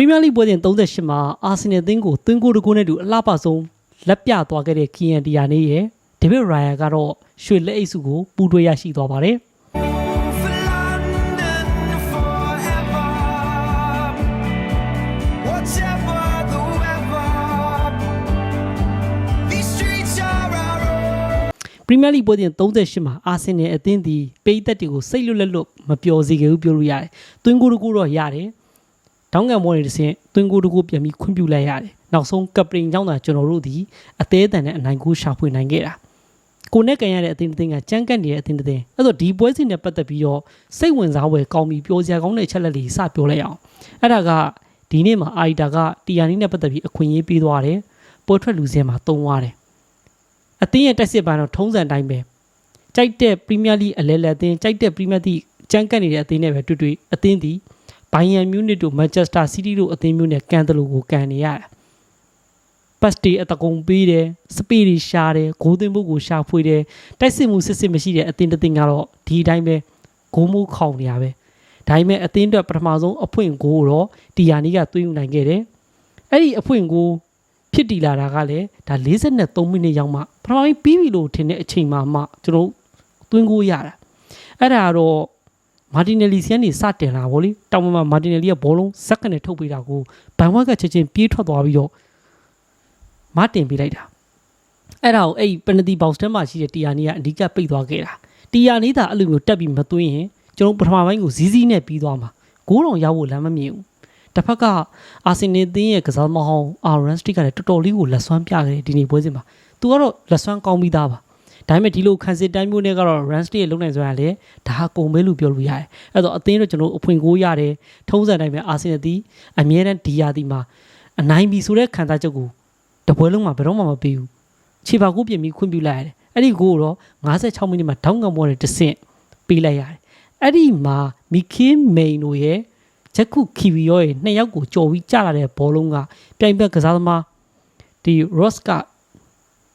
ပရီးမီးယားလိပွဲစဉ်38မှာအာဆင်နယ်အသင်းကိုသွင်းကိုတစ်ကိုးနဲ့တူအလှပဆုံးလက်ပြသွားခဲ့တဲ့ကီယန်တီယာနေရဲ့ဒေးဗစ်ရိုင်ယာကတော့ရွှေလက်အိတ်စုကိုပူးတွဲရရှိသွားပါတယ် For London forever. Whatever the weather, these streets are our own. ပရီးမီးယားလိပွဲစဉ်38မှာအာဆင်နယ်အသင်းဒီပိတ်သက်တွေကိုစိတ်လွတ်လက်လွတ်မပျော်စေခဲ့ဘူးပြောလို့ရတယ်။သွင်းကိုတစ်ကိုးတော့ရတယ်။ တောင်းငံမောနေတစ်ဆင့်သွင်းကိုတစ်ကိုးပြန်ပြီးခွင့်ပြုလိုက်ရတယ်။နောက်ဆုံးကပရင်ကြောင့်သာကျွန်တော်တို့ဒီအသေးအတန်နဲ့အနိုင်ကိုရှာဖွေနိုင်ခဲ့တာ။ကိုနဲ့ကန်ရတဲ့အသင်းတစ်သင်းကကြမ်းကတ်နေတဲ့အသင်းတစ်သင်းအဲ့တော့ဒီပွဲစဉ်နဲ့ပတ်သက်ပြီးတော့စိတ်ဝင်စားဖွယ်ကောင်းပြီးပြောစရာကောင်းတဲ့အချက်လက်တွေစပြောလိုက်အောင်အဲ့ဒါကဒီနေ့မှာအာရီတာကတီယာနီနဲ့ပတ်သက်ပြီးအခွင့်အရေးပေးသွားတယ်ပွဲထွက်လူစင်းမှာတုံးသွားတယ်အသင်းရဲ့တက်စစ်ပိုင်းတော့ထုံးစံတိုင်းပဲကြိုက်တဲ့ပရီးမီးယားလိအလဲလဲအသင်းကြိုက်တဲ့ပရီးမီးယားလိကြမ်းကတ်နေတဲ့အသင်းနဲ့ပဲတွေ့တွေ့အသင်းဒီ ဘိုင်ယန်မြူနစ်တို့မန်ချက်စတာစီးတီးတို့အသင်းမျိုးနဲ့ကန်တယ်လို့ကိုကန်နေရတာပတ်စတီအတကုံပေးတယ်စပီရီရှားတယ်ဂိုးသွင်းဖို့ကိုရှာဖွေတယ်တိုက်စစ်မှုစစ်စစ်မရှိတဲ့အသင်းတစ်သင်းကတော့ဒီအတိုင်းပဲဂိုးမှုခေါင်နေရပဲဒါပေမဲ့အသင်းအတွက်ပထမဆုံးအဖွင့်ဂိုးကိုတော့တီယာနီကသွင်းယူနိုင်ခဲ့တယ်အဲ့ဒီအဖွင့်ဂိုးဖြစ်တည်လာတာကလည်းဒါ43မိနစ်ရောက်မှပထမပိုင်းပြီးပြီလို့ထင်တဲ့အချိန်မှမှကျွန်တော်တို့သွင်းဂိုးရတာအဲ့ဒါကတော့ မာတင်နယ်လီဆီကနေစတင်လာဗောလေတောင်မှာမာတင်နယ်လီကဘောလုံးဇက်ကနေထုတ်ပေးတာကိုဘန်ဝက်ကချက်ချင်းပြေးထွက်သွားပြီးတော့မတင်ပေးလိုက်တာအဲ့ဒါကိုအဲ့ပနတီဘောက်စ်ထဲမှာရှိတဲ့တီယာနီကအဓိကပိတ်သွားခဲ့တာတီယာနီသာအဲ့လိုမျိုးတက်ပြီးမသွင်းရင်ကျွန်တော်ပထမပိုင်းကိုဇီးဇီးနဲ့ပြီးသွားမှာဂိုးတော်ရောက်ဖို့လမ်းမမြင်ဘူးတစ်ဖက်ကအာဆင်နယ်သင်းရဲ့ကစားသမားဟောင်းအာရန်စတီကလည်းတော်တော်လေးကိုလက်ဆွမ်းပြခဲ့တယ်ဒီနေ့ပွဲစဉ်မှာသူကတော့လက်ဆွမ်းကောင်းပြီးသားပါ ဒါပေမဲ့ဒီလိုခံစစ်တိုင်းမျိုးနဲ့ကတော့ run state လုံနိုင်စွမ်းရလေဒါဟာကုန်ပဲလို့ပြောလို့ရတယ်အဲ့တော့အသင်းတော့ကျွန်တော်အဖွင့်ကိုရတယ်ထုံးစံတိုင်းပဲအာဆင်နယ်သည်အမြဲတမ်းဒီယာဒီမှာအနိုင်ပြီဆိုတဲ့ခံစားချက်ကိုတပွဲလုံးမှာဘယ်တော့မှမပေးဘူးခြေပါကိုပြင်ပြီးခွင့်ပြုလိုက်ရတယ်အဲ့ဒီကိုတော့56မိနစ်မှာဒေါင်းကံပေါ်တဲ့တဆင့်ပေးလိုက်ရတယ်အဲ့ဒီမှာမီခင်းမိန်တို့ရဲ့ဂျက်ခုခီဗီယောရဲ့နှစ်ယောက်ကိုကြော်ပြီးကျလာတဲ့ဘောလုံးကပြိုင်ဘက်ကစားသမားဒီ Ross က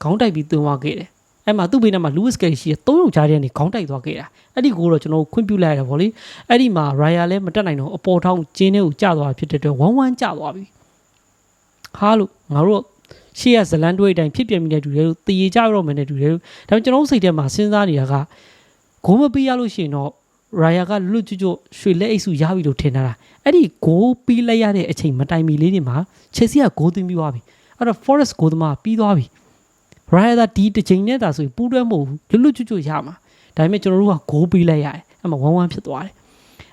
ခေါင်းတိုက်ပြီးသွင်းသွားခဲ့တယ် အဲ့မှာသူ့ဘေးနားမှာ Lewis Kelly ရှိတဲ့၃ယောက်ကြားထဲကနေခေါင်းတိုက်သွားခဲ့တာအဲ့ဒီကိုတော့ကျွန်တော်ခွင့်ပြုလိုက်ရတယ်ဗောလေအဲ့ဒီမှာ Raya လည်းမတက်နိုင်တော့အပေါ်ထောင်းကျင်းထဲကိုကျသွားဖြစ်တဲ့အတွက်ဝမ်းဝမ်းကျသွားပြီဟာလို့ငါတို့ရှေ့ရဇလန်တွေးအတိုင်းဖြစ်ပြမိတဲ့တူတွေလို့တည်ရကြတော့မယ်နဲ့တူတယ်လို့ဒါပေမဲ့ကျွန်တော်တို့စိတ်ထဲမှာစဉ်းစားနေတာကဂိုးမပေးရလို့ရှိရင်တော့ Raya ကလွတ်ကျွတ်ကျွတ်ရွှေလက်အိတ်စုရပြီလို့ထင်တာလားအဲ့ဒီဂိုးပေးလိုက်ရတဲ့အချိန်မတိုင်မီလေးတွေမှာ Chelsea ကဂိုးသွင်းပြီးသွားပြီအဲ့တော့ Forest ဂိုးသမားပြီးသွားပြီ Raya ကဒီတစ်ချိန်နဲ့တာဆိုရင်ပူးတွဲမဟုတ်ဘူးလွတ်လွတ်ကျွတ်ကျွတ်ရမှာဒါပေမဲ့ကျွန်တော်တို့ကဂိုးပေးလိုက်ရတယ်အဲ့မှာ1-1ဖြစ်သွားတယ်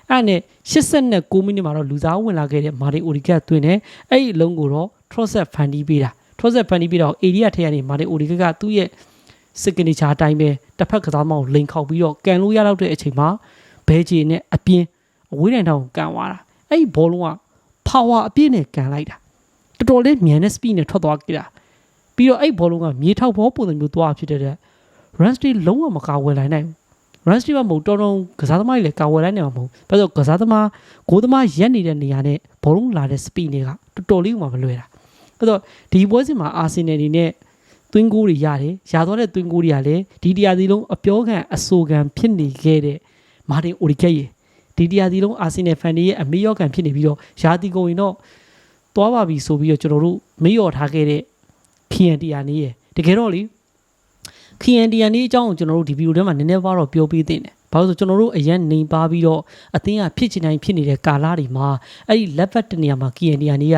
အဲ့နဲ့89မိနစ်မှာတော့လူစားဝင်လာခဲ့တဲ့မာတင်အိုဒီကတ်သွင်းတယ်အဲ့ဒီအလုံးကိုတော့ Trossard ဖန်တီးပေးတာ Trossard ဖန်တီးပေးတော့ area ထဲကနေမာတင်အိုဒီကတ်ကသူ့ရဲ့ signature အတိုင်းပဲတစ်ဖက်ကစားမောင်းလိန်ခောက်ပြီးတော့ကန်လို့ရတော့တဲ့အချိန်မှာဘဲဂျီနဲ့အပြင်းအဝေးတိုင်တောင်ကန်သွားတာအဲ့ဒီဘောလုံးက power အပြည့်နဲ့ကန်လိုက်တာတော်တော်လေးမြန်တဲ့ speed နဲ့ထွက်သွားကြတာ ပြီးတော့အဲ့ဘောလုံးကမြေထောက်ဘောပုံစံမျိုးသွားဖြစ်တဲ့ run state လုံးဝမကာဝယ်နိုင်နိုင်ဘူး run state ကမဟုတ်တော်တော်ကစားသမားတွေလည်းကာဝယ်နိုင်နိုင်မှာမဟုတ်ဘာလို့ကစားသမားဂိုးသမားရက်နေတဲ့နေရာနဲ့ဘောလုံးလာတဲ့ speed တွေကတော်တော်လေးမှမလွယ်တာအဲ့တော့ဒီပွဲစဉ်မှာအာဆင်နယ်နေနဲ့သွင်းကိုးတွေရတယ်။ရာသွားတဲ့သွင်းကိုးတွေကလည်းဒီတရားစီလုံးအပြောခံအဆိုခံဖြစ်နေခဲ့တဲ့မာတင်အိုရီကက်ရဲ့ဒီတရားစီလုံးအာဆင်နယ်ဖန်တွေရဲ့အမေရောခံဖြစ်နေပြီးတော့ရာတီကုန်ရင်တော့သွားပါပြီဆိုပြီးတော့ကျွန်တော်တို့မေ့လျော်ထားခဲ့တဲ့ ခီယန်တီယာနေရဲ့တကယ်တော့လေခီယန်တီယာနေအကြောင်းကိုကျွန်တော်တို့ဒီဗီဒီယိုထဲမှာနည်းနည်းပါတော့ပြောပေးသင့်တယ်။ဘာလို့လဲဆိုကျွန်တော်တို့အရန်နေပါပြီးတော့အသင်းကဖြစ်ချင်တိုင်းဖြစ်နေတဲ့ကာလာတွေမှာအဲ့ဒီလက်ဖက်တနေရာမှာခီယန်တီယာနေက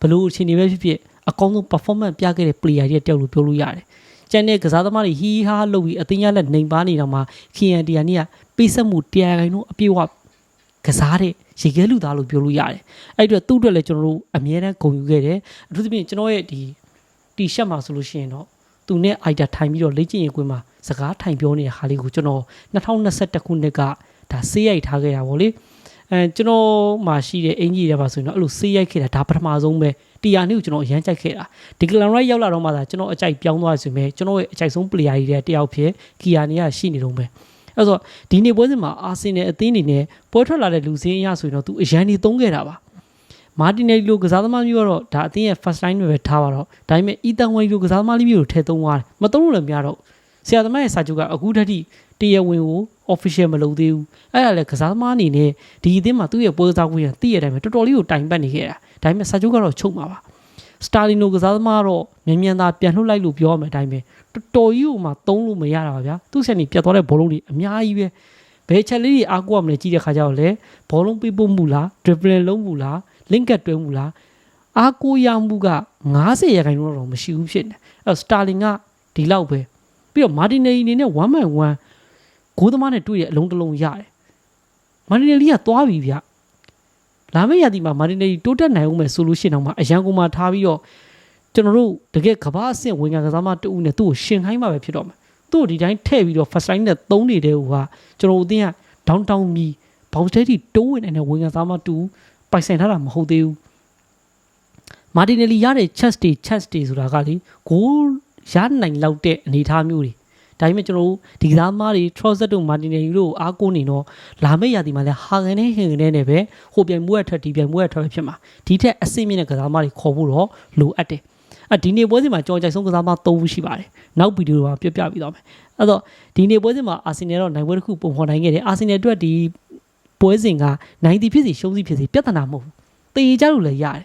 ဘလို့အချိန်တွေပဲဖြစ်ဖြစ်အကောင်းဆုံး performance ပြခဲ့တဲ့ player တွေတယောက်လို့ပြောလို့ရတယ်။ကျန်တဲ့ကစားသမားတွေဟီးဟားလုပ်ပြီးအသင်းရလက်နေပါနေတော့မှခီယန်တီယာနေကပေးဆက်မှုတရားခိုင်တော့အပြည့်အဝကစားတဲ့ရေခဲလူသားလို့ပြောလို့ရတယ်။အဲ့အတွက်သူ့အတွက်လည်းကျွန်တော်တို့အမြဲတမ်းဂုဏ်ယူခဲ့တယ်။အထူးသဖြင့်ကျွန်တော်ရဲ့ဒီ တီရှပ်မှာဆိုလို့ရှိရင်တော့သူနဲ့အိုက်တာထိုင်ပြီးတော့လေ့ကျင့်ရေးကွင်းမှာစကားထိုင်ပြောနေတဲ့ဟာလေးကိုကျွန်တော်2021ခုနှစ်ကဒါဆေးရိုက်ထားခဲ့တာဗောလေအဲကျွန်တော်မှာရှိတဲ့အင်ကြီးတွေပါဆိုရင်တော့အဲ့လိုဆေးရိုက်ခဲ့တာဒါပထမဆုံးပဲတီယာနှစ်ကိုကျွန်တော်အရန်ကြိုက်ခဲ့တာဒီကလန်ရိုက်ရောက်လာတော့မှသာကျွန်တော်အကြိုက်ပြောင်းသွားဆိုရင်ကျွန်တော်ရဲ့အကြိုက်ဆုံး player တွေတယောက်ဖြစ်ကီယာနီကရှိနေတော့ပဲအဲ့တော့ဒီနေ့ပွဲစဉ်မှာအာဆင်နယ်အသင်းအနေနဲ့ပွဲထွက်လာတဲ့လူစင်းအရဆိုရင်တော့သူအရန်နေသုံးခဲ့တာပါ မာတင်နယ်လိုကစားသမားမျိုးကတော့ဒါအသင်းရဲ့ first line တွေပဲထားပါတော့ဒါပေမဲ့အီတန်ဝိုင်လိုကစားသမားလေးမျိုးကိုထည့်သုံးသွားတယ်မသုံးလို့လည်းမရတော့ဆရာသမားရဲ့စာချုပ်ကအခုတည်းကတရားဝင်ကို official မလုပ်သေးဘူးအဲ့ဒါလည်းကစားသမားအနေနဲ့ဒီအသင်းမှာသူ့ရဲ့ပွဲကစားခွင့်ရတည့်ရတဲ့အတိုင်းပဲတော်တော်လေးကိုတိုင်ပတ်နေခဲ့တာဒါပေမဲ့စာချုပ်ကတော့ချုပ်မှာပါစတာလီနိုကစားသမားတော့မြန်မြန်သာပြန်လှုပ်လိုက်လို့ပြောရမယ်အတိုင်းပဲတော်တော်ကြီးကိုမှသုံးလို့မရတာပါဗျာသူ့ဆက်နေပြတ်သွားတဲ့ဘောလုံးတွေအများကြီးပဲဘယ်ချက်လေးတွေအားကိုးရမလဲကြည့်တဲ့ခါကျတော့လေဘောလုံးပေးပို့မှုလား dribbling လုံးမှုလား link ကတွဲမှုလားအားကိုးရမှုက90ရာခိုင်နှုန်းတော့မရှိဘူးဖြစ်နေအဲ့စတာလင်ကဒီလောက်ပဲပြီးတော့မာတင်နယ်အနေနဲ့1 by 1ဂိုးသမားနဲ့တွေ့တဲ့အလုံးတစ်လုံးရတယ်မာတင်နယ်လီကသွားပြီဗျလာမယ့်ရာသီမှာမာတင်နယ်လီတိုးတက်နိုင်အောင်မယ်ဆိုလို့ရှိရင်တော့မှအရန်ကုန်မှာထားပြီးတော့ကျွန်တော်တို့တကယ်ကဘာအဆင့်ဝင်ကကစားမတူဦးနဲ့သူ့ကိုရှင်ခိုင်းမှာပဲဖြစ်တော့မှာသူ့ကိုဒီတိုင်းထည့်ပြီးတော့ first line နဲ့သုံးနေတဲ့ဟိုကကျွန်တော်တို့အသင်းက downtown မီဘောက်စတဲတီတိုးဝင်နေတဲ့ဝင်ကစားမတူ ပိုင်ဆိုင်ထားတာမဟုတ်သေးဘူးမာတင်နယ်လီရတဲ့ chance တွေ chance တွေဆိုတာကလေဂိုးရနိုင်လောက်တဲ့အနေအထားမျိုးတွေဒါပေမဲ့ကျွန်တော်တို့ဒီကစားသမားတွေ Trossard တို့ Martinelli တို့ကိုအားကိုးနေတော့လာမယ့်ရာသီမှာလည်းဟာဂန်နဲ့ဟင်ဂန်နဲ့ပဲဟိုပြိုင်ပွဲအထက်ဒီပြိုင်ပွဲအထက်ပဲဖြစ်မှာဒီထက်အဆင့်မြင့်တဲ့ကစားသမားတွေခေါ်ဖို့တော့လိုအပ်တယ်အဒီနေ့ပွဲစဉ်မှာကြော်ကြိုက်ဆုံးကစားသမား၃ဦးရှိပါတယ်နောက်ဗီဒီယိုမှာပြပြပြီးတော့မယ်အဲ့တော့ဒီနေ့ပွဲစဉ်မှာအာဆင်နယ်တော့နိုင်ပွဲတစ်ခုပုံဖော်နိုင်ခဲ့တယ်အာဆင်နယ်အတွက်ဒီ ပွဲစဉ်ကနိုင်တီဖြစ်စီရှုံးစီဖြစ်စီပြဿနာမဟုတ်ဘူးတေးကြလို့လည်းရတယ်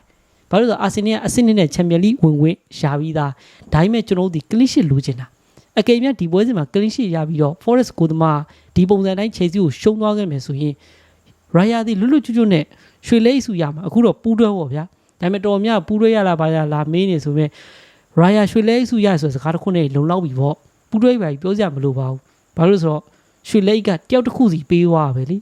ဘာလို့လဲဆိုတော့အာဆင်နယ်ကအဆင့်နဲ့ချန်ပီယံလိဝင်ဝင်ရှာပြီးသားဒါပေမဲ့ကျွန်တော်တို့ဒီကလစ်ရှစ်လိုချင်တာအကယ်၍ဒီပွဲစဉ်မှာ clean sheet ရပြီးတော့ Forest ကိုသမားဒီပုံစံတိုင်း Chelsea ကိုရှုံးသွားခဲ့မယ်ဆိုရင် Raya ဒီလွတ်လွတ်ကျွတ်ကျွတ်နဲ့ရွှေလဲစုရမှာအခုတော့ပူးတွဲပေါ့ဗျာဒါပေမဲ့တော်များပူးတွဲရလာပါရလာမေးနေဆိုပေမဲ့ Raya ရွှေလဲစုရဆိုတဲ့စကားတစ်ခုနဲ့လုံလောက်ပြီပေါ့ပူးတွဲပဲပြောစရာမလိုပါဘူးဘာလို့လဲဆိုတော့ရွှေလဲကတယောက်တစ်ခုစီပေးသွားပဲလေ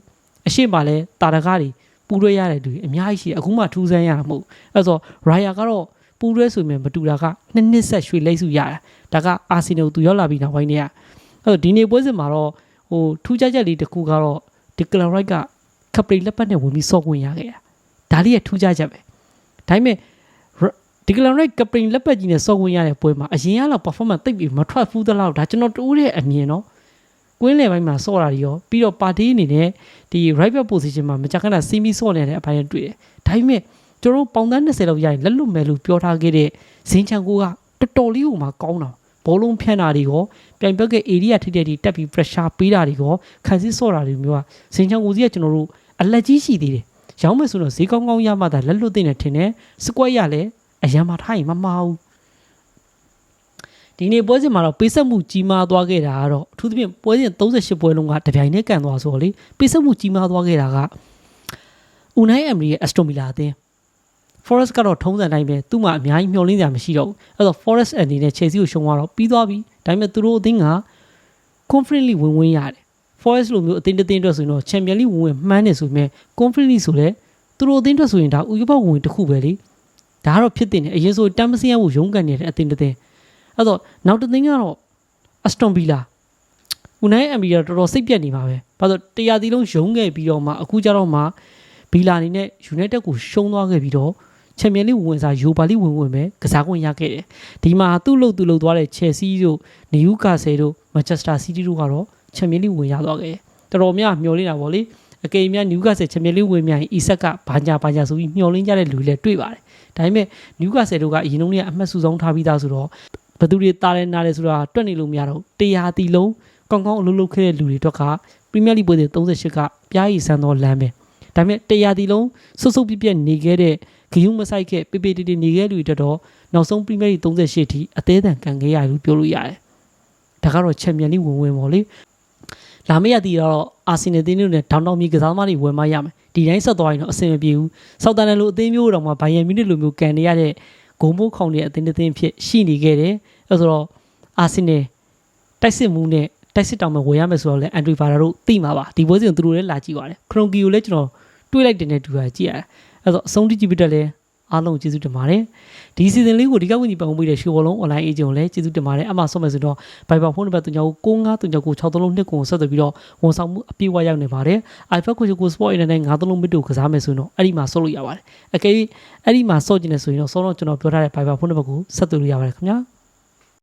အရှိမလဲတာရကားတွေပူးတွဲရတဲ့သူတွေအများကြီးရှိတယ်အခုမှထူးဆန်းရတာမဟုတ်အဲ့ဆို Raya ကတော့ပူးတွဲဆိုရင်မတူတာကနှစ်နှစ်ဆက်ရွှေလဲစုရတာဒါကအာဆင်နယ်သူရောက်လာပြီးနောက်ပိုင်းတည်းကအဲ့တော့ဒီနေ့ပွဲစဉ်မှာတော့ဟိုထူးခြားချက်လေးတစ်ခုကတော့ဒီကလရိုက်ကကပရီလက်ပတ်နဲ့ဝင်ပြီးစော့ခွင့်ရခဲ့တာဒါလေးရဲ့ထူးခြားချက်ပဲဒါပေမဲ့ဒီကလရိုက်ကပရီလက်ပတ်ကြီးနဲ့စော့ခွင့်ရတဲ့ပွဲမှာအရင်ကတော့ performance တိတ်ပြီးမထွက်ဘူးသလောက်ဒါကျွန်တော်တူးတဲ့အမြင်နော် ကွင်းလယ်ပိုင်းမှာစော့တာတွေရောပြီးတော့ပါတီအနေနဲ့ဒီ right back position မှာမကြခဏစီးမီစော့နေတဲ့အပိုင်းတွေ့တယ်ဒါပေမဲ့ကျွန်တော်ပေါင်တန်း20လောက်ရရင်လက်လွတ်မယ်လို့ပြောထားခဲ့တဲ့ဇင်းချန်ကိုကတော်တော်လေးကိုမှကောင်းတာဘောလုံးဖြန့်တာတွေရောပြိုင်ဘက်က area ထိတဲ့ဒီတက်ပြီး pressure ပေးတာတွေရောခံစစ်စော့တာတွေမျိုးကဇင်းချန်ကိုစီကကျွန်တော်တို့အလက်ကြီးရှိသေးတယ်ရောင်းမယ်ဆိုတော့ဈေးကောင်းကောင်းရမှသာလက်လွတ်တင်နေထင်တယ်စကွက်ရလဲအရန်မှာထားရင်မမှားဘူး ဒီနေ့ပွဲစဉ်မှာတော့ပေးဆက်မှုကြီးမားသွားခဲ့တာကတော့အထူးသဖြင့်ပွဲစဉ်38ပွဲလုံးကတပြိုင်တည်းကန်သွားဆိုတော့လေပေးဆက်မှုကြီးမားသွားခဲ့တာကဦးနိုင်အမ်ရီရဲ့ Aston Villa အသင်း Forest ကတော့ထုံးစံတိုင်းပဲသူ့မှာအများကြီးမျှော်လင့်စရာမရှိတော့ဘူးအဲ့တော့ Forest အနေနဲ့ Chelsea ကိုရှုံသွားတော့ပြီးသွားပြီဒါပေမဲ့သူတို့အသင်းက Conference League ဝင်ဝင်ရတယ် Forest လိုမျိုးအသင်းတစ်သင်းအတွက်ဆိုရင်တော့ Champions League ဝင်ဝင်မှန်းနေဆိုပေမဲ့ Conference League ဆိုလဲသူတို့အသင်းအတွက်ဆိုရင်ဒါဥပဒေဝင်တစ်ခုပဲလေဒါကတော့ဖြစ်တင်တယ်အရင်ဆိုတမ်မစင်ရဖို့ရုန်းကန်နေတဲ့အသင်းတစ်သင်း အဲ့တော့နောက်တစ်သင်းကတော့ Aston Villa ဦးနိုင်အမ်ဘီကတော့တော်တော်စိတ်ပြက်နေပါပဲဘာလို့တရားသီးလုံးရုံးခဲ့ပြီးတော့မှအခုကျတော့မှဘီလာအနေနဲ့ United ကိုရှုံးသွားခဲ့ပြီးတော့ချန်ပီယံလိဝင်စားယူပါလိဝင်ဝင်ပဲကစားခွင့်ရခဲ့တယ်ဒီမှာသူ့လို့သူ့လို့သွားတဲ့ Chelsea တို့နယူကာဆယ်တို့ Manchester City တို့ကတော့ချန်ပီယံလိဝင်ရသွားခဲ့တယ်တော်တော်များမျှော်လင့်တာပေါ့လေအကေများနယူကာဆယ်ချန်ပီယံလိဝင်မြန်အီဆက်ကဘာညာဘာညာဆိုပြီးမျှော်လင့်ကြတဲ့လူတွေလည်းတွေ့ပါတယ်ဒါပေမဲ့နယူကာဆယ်တို့ကအရင်တုန်းကအမှတ်စုဆောင်ထားပြီးသားဆိုတော့ ဘယ်သူတွေတားလဲနားလဲဆိုတာတွက်နေလို့မရတော့တရားတီလုံးကောင်းကောင်းအလုပ်လုပ်ခဲ့တဲ့လူတွေတော့ကပရီးမီးယားလိပွဲစဉ်38ကပြားရည်ဆန်းသောလမ်းပဲဒါပေမဲ့တရားတီလုံးဆုပ်ဆုပ်ပြက်ပြက်နေခဲ့တဲ့ဂယုမဆိုင်ခဲ့ပေပေတီတီနေခဲ့လူတွေတက်တော့နောက်ဆုံးပရီးမီးယားလိ38အထိအသေးအံကန်ခဲ့ရတယ်လို့ပြောလို့ရတယ်ဒါကတော့ချန်ပီယံလိဝင်ဝင်ပေါ့လေလာမယ့်ရတီတော့အာဆင်နယ်တင်းတို့နဲ့ဒေါင်းတောင်မီကစားသမားတွေဝင်မရမယ်ဒီတိုင်းဆက်သွားရင်တော့အဆင်မပြေဘူးဆောက်တန်နယ်လိုအသင်းမျိုးတော့မှဘိုင်ယန်မြူနစ်လိုမျိုးကန်နေရတဲ့ ဂုံမိုးခေါင်တဲ့အသင်းတစ်သင်းဖြစ်ရှိနေခဲ့တယ်အဲဆိုတော့အာဆင်နယ်တိုက်စစ်မှုနဲ့တိုက်စစ်တောင်မှာဝင်ရမယ်ဆိုတော့လေအန်ဒရီဗာရာတို့သိမှာပါဒီပွဲစဉ်သူတို့လည်းလာကြည့်ပါတယ်ခရွန်ကီကိုလည်းကျွန်တော်တွေးလိုက်တယ်နဲ့တူတာကြည့်ရတယ်အဲဆိုအဆုံးထိကြည့်ပြီးတော့လည်း အားလုံးကျေးဇူးတင်ပါတယ်ဒီစီဇန်လေးကိုဒီကဝင်ကြီးပတ်ဝန်းပေးတဲ့ရှိုးဘောလုံး online agent ကိုလည်းကျေးဇူးတင်ပါတယ်အမှဆော့မယ်ဆိုတော့ Viber ဖုန်းနံပါတ်39693963နှစ်ကိုဆက်သွယ်ပြီးတော့ဝန်ဆောင်မှုအပြည့်အဝရောက်နေပါတယ် iPad ကိုကို Sport Internet 93မိနစ်ကိုကစားမယ်ဆိုရင်တော့အဲ့ဒီမှာဆော့လို့ရပါတယ်အကယ်၍အဲ့ဒီမှာဆော့ကျင်နေဆိုရင်တော့ဆော့တော့ကျွန်တော်ပြောထားတဲ့ Viber ဖုန်းနံပါတ်ကိုဆက်သွယ်လို့ရပါတယ်ခင်ဗျာ